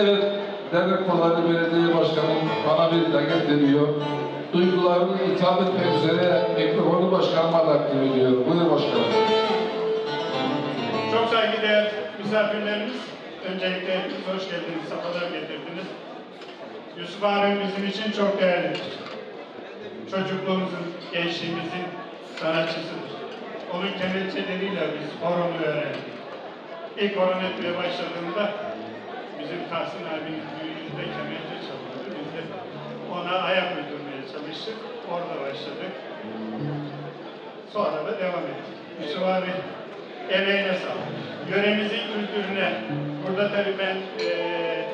Evet, Devlet Pazarı Belediye Başkanı bana bir davet veriyor. Duygularını hitap etmek üzere mikrofonu başkanıma takdim ediyor. Buyur başkanım. Çok saygıdeğer misafirlerimiz, öncelikle hoş geldiniz, sefalar getirdiniz. Yusuf abim bizim için çok değerlidir. Çocukluğumuzun, gençliğimizin sanatçısıdır. Onun kemençeleriyle biz horonu öğrendik. İlk horon etmeye başladığında bizim Tahsin abinin düğününde kemençe çalıyordu. Biz de ona ayak uydurmaya çalıştık. Orada başladık. Sonra da devam ettik. Yusuf abi emeğine sağlık. Yöremizin kültürüne, burada tabii ben eee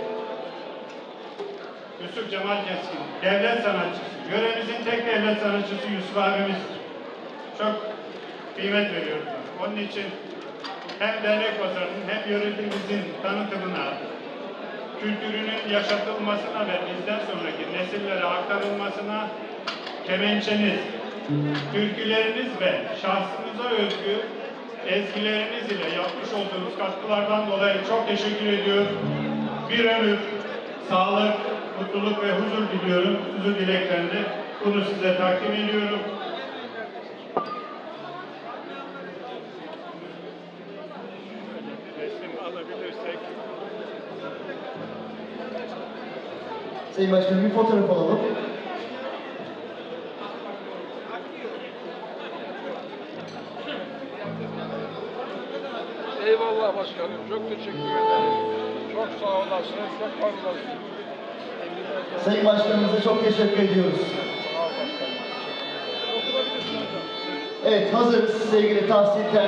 Yusuf Cemal Keskin, devlet sanatçısı. Yöremizin tek devlet sanatçısı Yusuf abimizdir. Çok kıymet veriyoruz. ona. Onun için hem dernek pazarının hem yöretimizin tanıtımına, kültürünün yaşatılmasına ve bizden sonraki nesillere aktarılmasına kemençeniz, türküleriniz ve şahsınıza özgü ezgileriniz ile yapmış olduğunuz katkılardan dolayı çok teşekkür ediyorum. Bir ömür sağlık, mutluluk ve huzur diliyorum. Huzur dileklerini bunu size takdim ediyorum. Resim alabilirsek. Sayın Başkanım bir fotoğraf alalım. Eyvallah başkanım. Çok teşekkür ederim. Çok sağ olasınız. Çok var olasınız. Sayın Başkanımıza çok teşekkür ediyoruz. Evet hazırız sevgili Tahsin Ter.